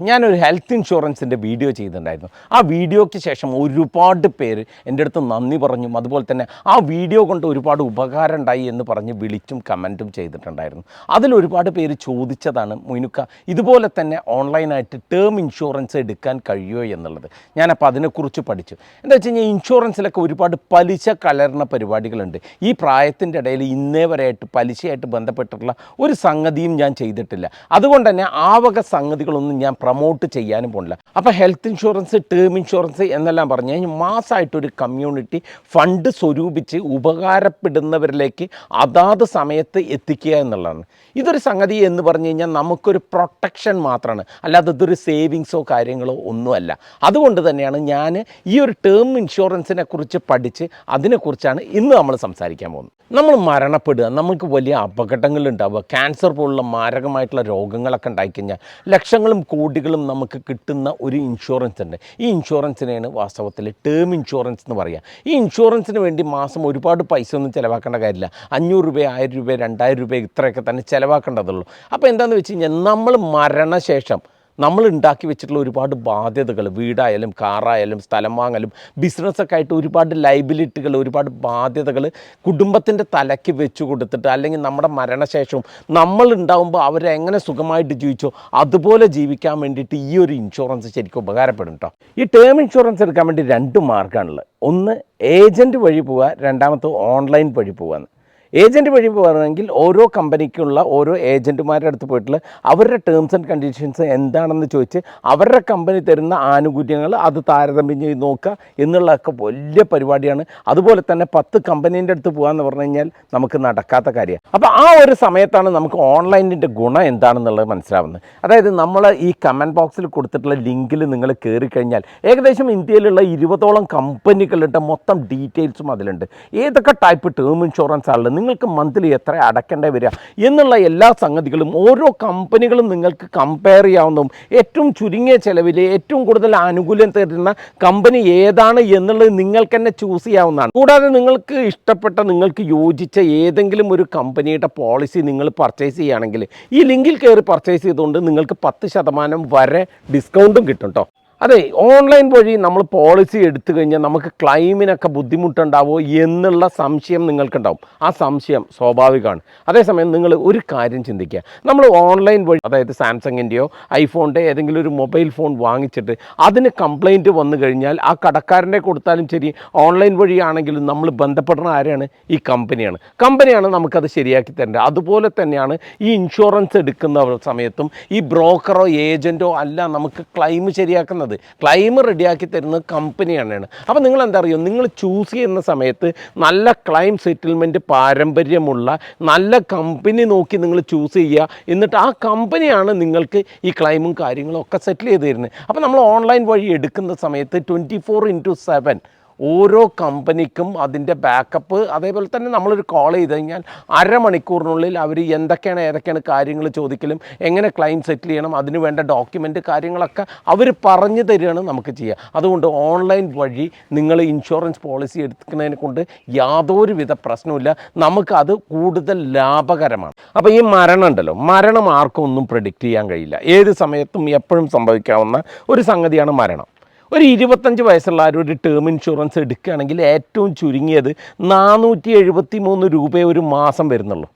ഞാനൊരു health ഇൻഷുറൻസിന്റെ video ചെയ്തിട്ടുണ്ടായിരുന്നു. ആ വീഡിയോയ്ക്ക് ശേഷം ഒരുപാട് പേര് എന്റെ അടുത്ത് നന്ദി പറഞ്ഞും. അതുപോലെ തന്നെ ആ വീഡിയോ കൊണ്ട് ഒരുപാട് ഉപകാരം ഉണ്ടായി എന്ന് പറഞ്ഞ് വിളിച്ചും കമന്റും ചെയ്തിട്ടുണ്ടായിരുന്നു. അതിൽ ഒരുപാട് പേര് ചോദിച്ചതാണ് മുനുക്ക ഇതുപോലെ തന്നെ ഓൺലൈനായിട്ട് ടേം ഇൻഷുറൻസ് എടുക്കാൻ കഴിയുമോ എന്നുള്ളത്? ഞാനപ്പോൾ അതിനെക്കുറിച്ച് പഠിച്ചു. എന്താ വെച്ച് കഴിഞ്ഞാൽ ഇൻഷുറൻസിലൊക്കെ ഒരുപാട് പലിശ കലർന്ന പരിപാടികളുണ്ട്. ഈ പ്രായത്തിന്റെ ഇടയിൽ ഇന്നേ വരെയായിട്ട് പലിശയായിട്ട് ബന്ധപ്പെട്ടിട്ടുള്ള ഒരു സംഗതിയും ഞാൻ ചെയ്തിട്ടില്ല. അതുകൊണ്ട് തന്നെ ആവക വക സംഗതികളൊന്നും ഞാൻ പ്രൊമോട്ട് ചെയ്യാനും പോണില്ല. അപ്പോൾ ഹെൽത്ത് ഇൻഷുറൻസ് ടേം ഇൻഷുറൻസ് എന്നെല്ലാം പറഞ്ഞു കഴിഞ്ഞാൽ മാസമായിട്ടൊരു കമ്മ്യൂണിറ്റി ഫണ്ട് സ്വരൂപിച്ച് ഉപകാരപ്പെടുന്നവരിലേക്ക് അതാത് സമയത്ത് എത്തിക്കുക എന്നുള്ളതാണ്. ഇതൊരു സംഗതി എന്ന് പറഞ്ഞു കഴിഞ്ഞാൽ നമുക്കൊരു പ്രൊട്ടക്ഷൻ മാത്രമാണ് അല്ലാതെ ഇതൊരു സേവിങ്സോ കാര്യങ്ങളോ ഒന്നുമല്ല. അതുകൊണ്ട് തന്നെയാണ് ഞാൻ ഈ ഒരു ടേം ഇൻഷുറൻസിനെ കുറിച്ച് പഠിച്ച് അതിനെക്കുറിച്ചാണ് ഇന്ന് നമ്മൾ സംസാരിക്കാൻ പോകുന്നത്. നമ്മൾ മരണപ്പെടുക നമുക്ക് വലിയ അപകടങ്ങൾ ഉണ്ടാവുക ക്യാൻസർ പോലുള്ള മാരകമായിട്ടുള്ള രോഗങ്ങളൊക്കെ ഉണ്ടായിക്കഴിഞ്ഞാൽ ലക്ഷങ്ങളും കോടികളും നമുക്ക് കിട്ടുന്ന ഒരു ഇൻഷുറൻസ് ഉണ്ട് ഈ ഇൻഷുറൻസിനെയാണ് വാസ്തവത്തിൽ ടേം ഇൻഷുറൻസ് എന്ന് പറയുക ഈ ഇൻഷുറൻസിന് വേണ്ടി മാസം ഒരുപാട് പൈസ ഒന്നും ചിലവാക്കേണ്ട കാര്യമില്ല. അഞ്ഞൂറ് രൂപ ആയിരം രൂപ രണ്ടായിരം രൂപ ഇത്രയൊക്കെ തന്നെ ചിലവാക്കേണ്ടതുള്ളൂ. അപ്പോൾ എന്താണെന്ന് വെച്ച് കഴിഞ്ഞാൽ നമ്മൾ മരണശേഷം നമ്മൾ ഉണ്ടാക്കി വെച്ചിട്ടുള്ള ഒരുപാട് ബാധ്യതകൾ വീടായാലും കാറായാലും സ്ഥലം വാങ്ങലും ബിസിനസ്സൊക്കെ ആയിട്ട് ഒരുപാട് ലൈബിലിറ്റികൾ ഒരുപാട് ബാധ്യതകൾ കുടുംബത്തിന്റെ തലയ്ക്ക് വെച്ച് കൊടുത്തിട്ട് അല്ലെങ്കിൽ നമ്മുടെ മരണശേഷവും നമ്മൾ ഉണ്ടാകുമ്പോൾ അവരെങ്ങനെ സുഖമായിട്ട് ജീവിച്ചോ അതുപോലെ ജീവിക്കാൻ വേണ്ടിയിട്ട് ഈ ഒരു ഇൻഷുറൻസ് ശരിക്കും ഉപകാരപ്പെടും കേട്ടോ ഈ ടേം ഇൻഷുറൻസ് എടുക്കാൻ വേണ്ടി രണ്ട് മാർഗമാണുള്ളത്. ഒന്ന് ഏജന്റ് വഴി പോവുക രണ്ടാമത്തെ ഓൺലൈൻ വഴി പോവുക. ഏജന്റ് വഴി പറയുകയാണെങ്കിൽ ഓരോ കമ്പനിക്കുള്ള ഓരോ ഏജന്റുമാരുടെ അടുത്ത് പോയിട്ടുള്ള അവരുടെ ടേംസ് ആൻഡ് കണ്ടീഷൻസ് എന്താണെന്ന് ചോദിച്ച് അവരുടെ കമ്പനി തരുന്ന ആനുകൂല്യങ്ങൾ അത് താരതമ്യം ചെയ്ത് നോക്കുക എന്നുള്ളതൊക്കെ വലിയ പരിപാടിയാണ്. അതുപോലെ തന്നെ പത്ത് കമ്പനീന്റെ അടുത്ത് പോകാമെന്ന് പറഞ്ഞു കഴിഞ്ഞാൽ നമുക്ക് നടക്കാത്ത കാര്യമാണ് അപ്പോൾ ആ ഒരു സമയത്താണ് നമുക്ക് ഓൺലൈനിന്റെ ഗുണം എന്താണെന്നുള്ളത് മനസ്സിലാവുന്നത്. അതായത് നമ്മൾ ഈ കമന്റ് ബോക്സിൽ കൊടുത്തിട്ടുള്ള ലിങ്കിൽ നിങ്ങൾ കയറി കഴിഞ്ഞാൽ ഏകദേശം ഇന്ത്യയിലുള്ള ഇരുപതോളം കമ്പനികളുടെ മൊത്തം ഡീറ്റെയിൽസും അതിലുണ്ട്. ഏതൊക്കെ ടൈപ്പ് ടേം ഇൻഷുറൻസ് ആണുള്ളത്? നിങ്ങൾക്ക് മന്ത്ലി എത്ര അടക്കേണ്ടി വരിക എന്നുള്ള എല്ലാ സംഗതികളും ഓരോ കമ്പനികളും നിങ്ങൾക്ക് കമ്പയർ ചെയ്യാവുന്നതും ഏറ്റവും ചുരുങ്ങിയ ചിലവിൽ ഏറ്റവും കൂടുതൽ ആനുകൂല്യം തരുന്ന കമ്പനി ഏതാണ് എന്നുള്ളത് നിങ്ങൾക്ക് തന്നെ ചൂസ് ചെയ്യാവുന്നതാണ്. കൂടാതെ നിങ്ങൾക്ക് ഇഷ്ടപ്പെട്ട നിങ്ങൾക്ക് യോജിച്ച ഏതെങ്കിലും ഒരു കമ്പനിയുടെ പോളിസി നിങ്ങൾ പർച്ചേസ് ചെയ്യുകയാണെങ്കിൽ ഈ ലിങ്കിൽ കയറി പർച്ചേസ് ചെയ്തുകൊണ്ട് നിങ്ങൾക്ക് പത്ത് ശതമാനം വരെ ഡിസ്കൗണ്ടും കിട്ടും കേട്ടോ അതെ ഓൺലൈൻ വഴി നമ്മൾ പോളിസി എടുത്തു കഴിഞ്ഞാൽ നമുക്ക് ക്ലൈമിനൊക്കെ ബുദ്ധിമുട്ടുണ്ടാവോ എന്നുള്ള സംശയം നിങ്ങൾക്കുണ്ടാവും. ആ സംശയം സ്വാഭാവികമാണ്. അതേസമയം നിങ്ങൾ ഒരു കാര്യം ചിന്തിക്കുക. നമ്മൾ ഓൺലൈൻ വഴി അതായത് സാംസങ്ങിന്റെയോ ഐഫോണിന്റെ ഏതെങ്കിലും ഒരു മൊബൈൽ ഫോൺ വാങ്ങിച്ചിട്ട് അതിന് കംപ്ലൈന്റ് വന്നു കഴിഞ്ഞാൽ ആ കടക്കാരനെ കൊടുത്താലും ശരി ഓൺലൈൻ വഴിയാണെങ്കിലും നമ്മൾ ബന്ധപ്പെടുന്ന ആരാണ്? ഈ കമ്പനിയാണ് കമ്പനിയാണ് നമുക്കത് ശരിയാക്കി തരേണ്ടത്. അതുപോലെ തന്നെയാണ് ഈ ഇൻഷുറൻസ് എടുക്കുന്ന സമയത്തും ഈ ബ്രോക്കറോ ഏജന്റോ അല്ല നമുക്ക് ക്ലെയിം ശരിയാക്കുന്നത്. ക്ലൈം റെഡിയാക്കി തരുന്നത് കമ്പനിയാണ് അപ്പോൾ നിങ്ങൾ എന്താ അറിയോ നിങ്ങൾ ചൂസ് ചെയ്യുന്ന സമയത്ത് നല്ല ക്ലൈം സെറ്റിൽമെന്റ് പാരമ്പര്യമുള്ള നല്ല കമ്പനി നോക്കി നിങ്ങൾ ചൂസ് ചെയ്യുക. എന്നിട്ട് ആ കമ്പനിയാണ് നിങ്ങൾക്ക് ഈ ക്ലൈമും കാര്യങ്ങളും ഒക്കെ സെറ്റിൽ ചെയ്ത് തരുന്നത്. അപ്പോൾ നമ്മൾ ഓൺലൈൻ വഴി എടുക്കുന്ന സമയത്ത് ട്വന്റി ഫോർ ഇന്റു സെവൻ ഓരോ കമ്പനിക്കും അതിന്റെ ബാക്കപ്പ് അതേപോലെ തന്നെ നമ്മളൊരു കോൾ ചെയ്ത് കഴിഞ്ഞാൽ അരമണിക്കൂറിനുള്ളിൽ അവർ എന്തൊക്കെയാണ് ഏതൊക്കെയാണ് കാര്യങ്ങൾ ചോദിക്കലും എങ്ങനെ ക്ലൈം സെറ്റിൽ ചെയ്യണം അതിന് വേണ്ട ഡോക്യുമെന്റ് കാര്യങ്ങളൊക്കെ അവർ പറഞ്ഞു തരികയാണ് നമുക്ക് ചെയ്യുക. അതുകൊണ്ട് ഓൺലൈൻ വഴി നിങ്ങൾ ഇൻഷുറൻസ് പോളിസി എടുക്കുന്നതിനെ കൊണ്ട് യാതൊരുവിധ പ്രശ്നമില്ല നമുക്കത് കൂടുതൽ ലാഭകരമാണ്. അപ്പോൾ ഈ മരണം ഉണ്ടല്ലോ. മരണം ആർക്കും ഒന്നും പ്രഡിക്റ്റ് ചെയ്യാൻ കഴിയില്ല. ഏത് സമയത്തും എപ്പോഴും സംഭവിക്കാവുന്ന ഒരു സംഗതിയാണ് മരണം. ഒരു ഇരുപത്തഞ്ച് വയസ്സുള്ള ആരും ഒരു ടേം ഇൻഷുറൻസ് എടുക്കുകയാണെങ്കിൽ ഏറ്റവും ചുരുങ്ങിയത് നാനൂറ്റി എഴുപത്തി മൂന്ന് രൂപയെ ഒരു മാസം വരുന്നുള്ളൂ.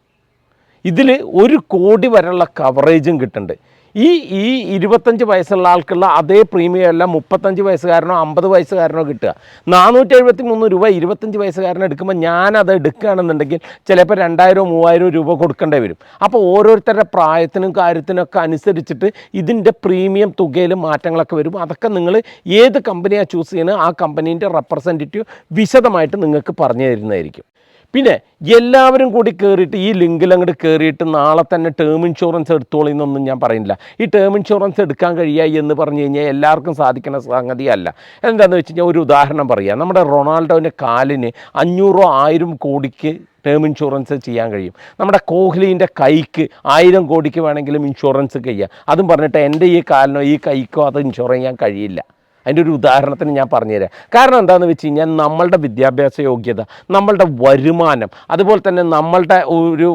ഇതിൽ ഒരു കോടി വരെയുള്ള കവറേജും കിട്ടുന്നുണ്ട്. ഈ ഈ ഇരുപത്തഞ്ച് വയസ്സുള്ള ആൾക്കുള്ള അതേ പ്രീമിയം അല്ല മുപ്പത്തഞ്ച് വയസ്സുകാരനോ അമ്പത് വയസ്സുകാരനോ കിട്ടുക. നാനൂറ്റി എഴുപത്തി മൂന്ന് രൂപ ഇരുപത്തഞ്ച് വയസ്സുകാരനെ എടുക്കുമ്പോൾ ഞാനത് എടുക്കുകയാണെന്നുണ്ടെങ്കിൽ ചിലപ്പോൾ രണ്ടായിരമോ മൂവായിരമോ രൂപ കൊടുക്കേണ്ടി വരും. അപ്പോൾ ഓരോരുത്തരുടെ പ്രായത്തിനും കാര്യത്തിനൊക്കെ അനുസരിച്ചിട്ട് ഇതിന്റെ പ്രീമിയം തുകയിൽ മാറ്റങ്ങളൊക്കെ വരും. അതൊക്കെ നിങ്ങൾ ഏത് കമ്പനിയാണ് ചൂസ് ചെയ്യുന്നത് ആ കമ്പനീന്റെ റെപ്രസെന്റേറ്റീവ് വിശദമായിട്ട് നിങ്ങൾക്ക് പറഞ്ഞു തരുന്നതായിരിക്കും. പിന്നെ എല്ലാവരും കൂടി കയറിയിട്ട് ഈ ലിങ്കിൽ അങ്ങോട്ട് കയറിയിട്ട് നാളെ തന്നെ ടേം ഇൻഷുറൻസ് എടുത്തോളി എന്നൊന്നും ഞാൻ പറയുന്നില്ല. ഈ ടേം ഇൻഷുറൻസ് എടുക്കാൻ കഴിയുക എന്ന് പറഞ്ഞു കഴിഞ്ഞാൽ എല്ലാവർക്കും സാധിക്കുന്ന സംഗതിയല്ല എന്താണെന്ന് വെച്ച് കഴിഞ്ഞാൽ ഒരു ഉദാഹരണം പറയാം. നമ്മുടെ റൊണാൾഡോന്റെ കാലിന് അഞ്ഞൂറോ ആയിരം കോടിക്ക് ടേം ഇൻഷുറൻസ് ചെയ്യാൻ കഴിയും. നമ്മുടെ കോഹ്ലിന്റെ കൈക്ക് ആയിരം കോടിക്ക് വേണമെങ്കിലും ഇൻഷുറൻസ് ചെയ്യാം. അതും പറഞ്ഞിട്ട് എന്റെ ഈ കാലിനോ ഈ കൈക്കോ അത് ഇൻഷുർ ചെയ്യാൻ കഴിയില്ല. അതിന്റെ ഒരു ഉദാഹരണത്തിന് ഞാൻ പറഞ്ഞുതരാം. കാരണം എന്താണെന്ന് വെച്ച് കഴിഞ്ഞാൽ നമ്മളുടെ വിദ്യാഭ്യാസ യോഗ്യത നമ്മളുടെ വരുമാനം അതുപോലെ തന്നെ നമ്മളുടെ ഒരു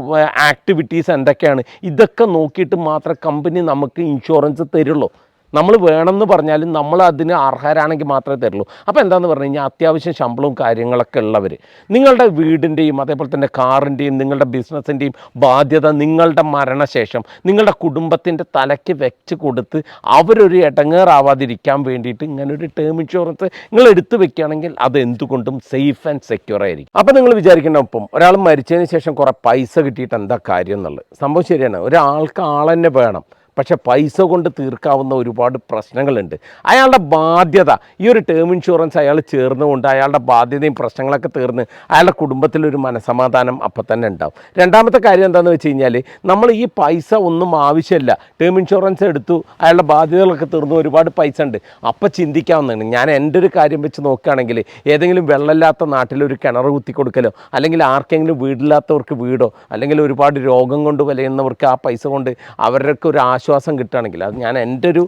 ആക്ടിവിറ്റീസ് എന്തൊക്കെയാണ് ഇതൊക്കെ നോക്കിയിട്ട് മാത്രമേ കമ്പനി നമുക്ക് ഇൻഷുറൻസ് തരുള്ളൂ. നമ്മൾ വേണമെന്ന് പറഞ്ഞാലും നമ്മൾ അതിന് അർഹരാണെങ്കിൽ മാത്രമേ തരുള്ളൂ. അപ്പോൾ എന്താണെന്ന് പറഞ്ഞു കഴിഞ്ഞാൽ അത്യാവശ്യം ശമ്പളവും കാര്യങ്ങളൊക്കെ ഉള്ളവർ നിങ്ങളുടെ വീടിന്റെയും അതേപോലെ തന്നെ കാറിന്റെയും നിങ്ങളുടെ ബിസിനസ്സിന്റെയും ബാധ്യത നിങ്ങളുടെ മരണശേഷം നിങ്ങളുടെ കുടുംബത്തിന്റെ തലയ്ക്ക് വെച്ച് കൊടുത്ത് അവരൊരു ഇടങ്ങേറാവാതിരിക്കാൻ വേണ്ടിയിട്ട് ഇങ്ങനെ ഒരു ടേം ഇൻഷുറൻസ് നിങ്ങൾ എടുത്തു വെക്കുകയാണെങ്കിൽ അത് എന്തുകൊണ്ടും സേഫ് ആൻഡ് സെക്യൂർ ആയിരിക്കും. അപ്പോൾ നിങ്ങൾ വിചാരിക്കേണ്ട ഒപ്പം ഒരാൾ മരിച്ചതിന് ശേഷം കുറേ പൈസ കിട്ടിയിട്ട് എന്താ കാര്യം എന്നുള്ളത്? സംഭവം ശരിയാണ്. ഒരാൾക്ക് ആളെന്നെ വേണം. പക്ഷേ പൈസ കൊണ്ട് തീർക്കാവുന്ന ഒരുപാട് പ്രശ്നങ്ങളുണ്ട്. അയാളുടെ ബാധ്യത ഈ ഒരു ടേം ഇൻഷുറൻസ് അയാൾ ചേർന്നുകൊണ്ട് അയാളുടെ ബാധ്യതയും പ്രശ്നങ്ങളൊക്കെ തീർന്ന് അയാളുടെ കുടുംബത്തിലൊരു മനസമാധാനം അപ്പം തന്നെ ഉണ്ടാവും. രണ്ടാമത്തെ കാര്യം എന്താണെന്ന് വെച്ച് കഴിഞ്ഞാൽ നമ്മൾ ഈ പൈസ ഒന്നും ആവശ്യമില്ല. ടേം ഇൻഷുറൻസ് എടുത്തു അയാളുടെ ബാധ്യതകളൊക്കെ തീർന്നു ഒരുപാട് പൈസ ഉണ്ട്. അപ്പം ചിന്തിക്കാവുന്നതാണ്. ഞാൻ എന്റെ ഒരു കാര്യം വെച്ച് നോക്കുകയാണെങ്കിൽ ഏതെങ്കിലും വെള്ളമില്ലാത്ത നാട്ടിൽ ഒരു കിണർ കുത്തി കൊടുക്കലോ അല്ലെങ്കിൽ ആർക്കെങ്കിലും വീടില്ലാത്തവർക്ക് വീടോ അല്ലെങ്കിൽ ഒരുപാട് രോഗം കൊണ്ട് വലയുന്നവർക്ക് ആ പൈസ കൊണ്ട് അവർക്ക് ഒരു ആശ്വാസം കിട്ടുകയാണെങ്കിൽ അത് ഞാൻ എന്റെ ഒരു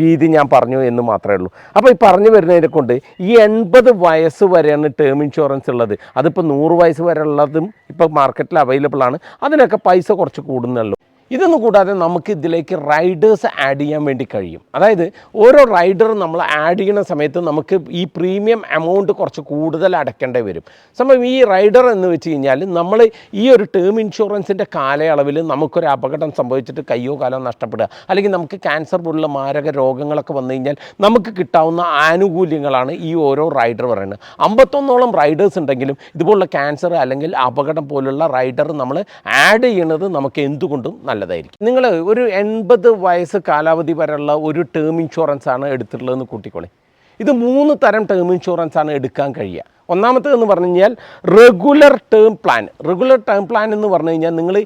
രീതി ഞാൻ പറഞ്ഞു എന്ന് മാത്രമേ ഉള്ളൂ. അപ്പോൾ ഈ പറഞ്ഞു വരുന്നതിനെ കൊണ്ട് ഈ എൺപത് വയസ്സ് വരെയാണ് ടേം ഇൻഷുറൻസ് ഉള്ളത്. അതിപ്പോൾ നൂറ് വയസ്സ് വരെ ഉള്ളതും ഇപ്പോൾ മാർക്കറ്റിൽ അവൈലബിൾ ആണ്. അതിനൊക്കെ പൈസ കുറച്ച് കൂടുന്നുള്ളൂ ഇതൊന്നും കൂടാതെ നമുക്ക് ഇതിലേക്ക് റൈഡേഴ്സ് ആഡ് ചെയ്യാൻ വേണ്ടി കഴിയും. അതായത് ഓരോ റൈഡറും നമ്മൾ ആഡ് ചെയ്യുന്ന സമയത്ത് നമുക്ക് ഈ പ്രീമിയം എമൗണ്ട് കുറച്ച് കൂടുതൽ അടയ്ക്കേണ്ടി വരും. സംഭവം ഈ റൈഡർ എന്ന് വെച്ച് കഴിഞ്ഞാൽ നമ്മൾ ഈ ഒരു ടേം ഇൻഷുറൻസിന്റെ കാലയളവിൽ നമുക്കൊരു അപകടം സംഭവിച്ചിട്ട് കയ്യോ കാലോ നഷ്ടപ്പെടുക. അല്ലെങ്കിൽ നമുക്ക് ക്യാൻസർ പോലുള്ള മാരക രോഗങ്ങളൊക്കെ വന്നു കഴിഞ്ഞാൽ നമുക്ക് കിട്ടാവുന്ന ആനുകൂല്യങ്ങളാണ് ഈ ഓരോ റൈഡർ പറയുന്നത്. അമ്പത്തൊന്നോളം റൈഡേഴ്സ് ഉണ്ടെങ്കിലും ഇതുപോലുള്ള ക്യാൻസർ അല്ലെങ്കിൽ അപകടം പോലുള്ള റൈഡർ നമ്മൾ ആഡ് ചെയ്യണത് നമുക്ക് എന്തുകൊണ്ടും നല്ലതായിരിക്കും. നിങ്ങൾ ഒരു എൺപത് വയസ്സ് കാലാവധി വരെയുള്ള ഒരു ടേം ഇൻഷുറൻസ് ആണ് എടുത്തിട്ടുള്ളതെന്ന് കൂട്ടിക്കോളി. ഇത് മൂന്ന് തരം ടേം ഇൻഷുറൻസ് ആണ് എടുക്കാൻ കഴിയുക. ഒന്നാമത്തേത് എന്ന് പറഞ്ഞു കഴിഞ്ഞാൽ regular term plan regular term plan എന്ന് പറഞ്ഞു കഴിഞ്ഞാൽ നിങ്ങൾ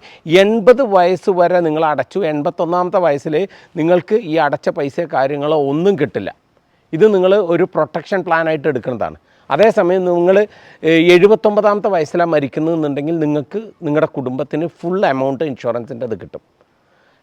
എൺപത് വയസ്സ് വരെ നിങ്ങൾ അടച്ചു. എൺപത്തൊന്നാമത്തെ വയസ്സിൽ നിങ്ങൾക്ക് ഈ അടച്ച പൈസ കാര്യങ്ങളോ ഒന്നും കിട്ടില്ല. ഇത് നിങ്ങൾ ഒരു പ്രൊട്ടക്ഷൻ പ്ലാനായിട്ട് എടുക്കുന്നതാണ്. അതേസമയം നിങ്ങൾ എഴുപത്തൊമ്പതാമത്തെ വയസ്സിലാണ് മരിക്കുന്നതെന്നുണ്ടെങ്കിൽ നിങ്ങൾക്ക് നിങ്ങളുടെ കുടുംബത്തിന് ഫുൾ എമൗണ്ട് ഇൻഷുറൻസിന്റെ അത് കിട്ടും.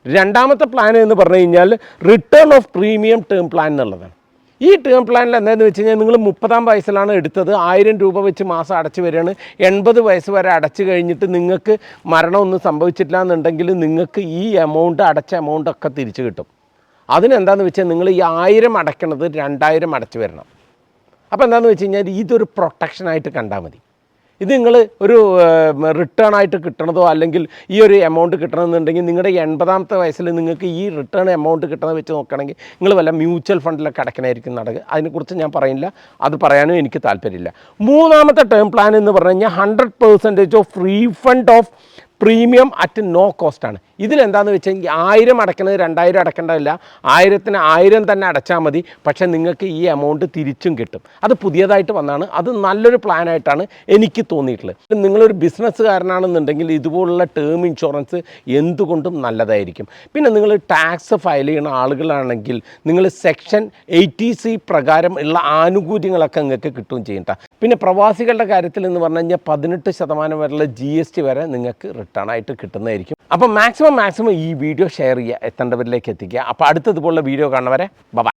രണ്ടാമത്തെ പ്ലാൻ എന്ന് പറഞ്ഞു കഴിഞ്ഞാൽ return of premium term plan എന്നുള്ളതാണ്. ഈ ടേം പ്ലാനിൽ എന്താണെന്ന് വെച്ച് കഴിഞ്ഞാൽ നിങ്ങൾ മുപ്പതാം വയസ്സിലാണ് എടുത്തത്. ആയിരം രൂപ വെച്ച് മാസം അടച്ചു വരികയാണ്. എൺപത് വയസ്സ് വരെ അടച്ചു കഴിഞ്ഞിട്ട് നിങ്ങൾക്ക് മരണമൊന്നും സംഭവിച്ചിട്ടില്ല എന്നുണ്ടെങ്കിൽ നിങ്ങൾക്ക് ഈ എമൗണ്ട് അടച്ച എമൗണ്ട് ഒക്കെ തിരിച്ചു കിട്ടും. അതിനെന്താണെന്ന് വെച്ചാൽ നിങ്ങൾ ഈ ആയിരം അടയ്ക്കണത് രണ്ടായിരം അടച്ചു വരണം. അപ്പോൾ എന്താണെന്ന് വെച്ച് കഴിഞ്ഞാൽ ഇതൊരു പ്രൊട്ടക്ഷനായിട്ട് കണ്ടാൽ മതി. ഇത് നിങ്ങൾ ഒരു റിട്ടേൺ ആയിട്ട് കിട്ടണതോ അല്ലെങ്കിൽ ഈ ഒരു എമൗണ്ട് കിട്ടണമെന്നുണ്ടെങ്കിൽ നിങ്ങളുടെ എൺപതാമത്തെ വയസ്സിൽ നിങ്ങൾക്ക് ഈ റിട്ടേൺ എമൗണ്ട് കിട്ടണത് വെച്ച് നോക്കുകയാണെങ്കിൽ നിങ്ങൾ വല്ല മ്യൂച്വൽ ഫണ്ടിലൊക്കെ അടക്കണമായിരിക്കും നടക്കുക അതിനെക്കുറിച്ച് ഞാൻ പറയില്ല. അത് പറയാനും എനിക്ക് താല്പര്യമില്ല. മൂന്നാമത്തെ ടേം പ്ലാൻ എന്ന് പറഞ്ഞു കഴിഞ്ഞാൽ hundred percentage of refund of premium at no cost ആണ്. ഇതിലെന്താണെന്ന് വെച്ചാൽ ആയിരം അടയ്ക്കുന്നത് രണ്ടായിരം അടയ്ക്കേണ്ടതില്ല ആയിരത്തിന് ആയിരം തന്നെ അടച്ചാൽ മതി പക്ഷേ നിങ്ങൾക്ക് ഈ എമൗണ്ട് തിരിച്ചും കിട്ടും. അത് പുതിയതായിട്ട് വന്നാണ് അത് നല്ലൊരു പ്ലാനായിട്ടാണ് എനിക്ക് തോന്നിയിട്ടുള്ളത്. നിങ്ങളൊരു ബിസിനസ്സുകാരനാണെന്നുണ്ടെങ്കിൽ ഇതുപോലുള്ള ടേം ഇൻഷുറൻസ് എന്തുകൊണ്ടും നല്ലതായിരിക്കും. പിന്നെ നിങ്ങൾ ടാക്സ് ഫയൽ ചെയ്യുന്ന ആളുകളാണെങ്കിൽ നിങ്ങൾ സെക്ഷൻ എയ്റ്റി സി പ്രകാരം ഉള്ള ആനുകൂല്യങ്ങളൊക്കെ നിങ്ങൾക്ക് കിട്ടുകയും ചെയ്യണ്ട പിന്നെ പ്രവാസികളുടെ കാര്യത്തിൽ എന്ന് പറഞ്ഞു കഴിഞ്ഞാൽ പതിനെട്ട് ശതമാനം വരെയുള്ള ജി എസ് ടി വരെ നിങ്ങൾക്ക് റിട്ടേൺ ആയിട്ട് കിട്ടുന്നതായിരിക്കും. അപ്പം മാക്സിമം മാക്സിമം ഈ വീഡിയോ ഷെയർ ചെയ്യുക എത്തേണ്ടവരിലേക്ക് എത്തിക്കുക. അപ്പോൾ അടുത്തതുപോലുള്ള വീഡിയോ കാണുന്നവരെ ബൈ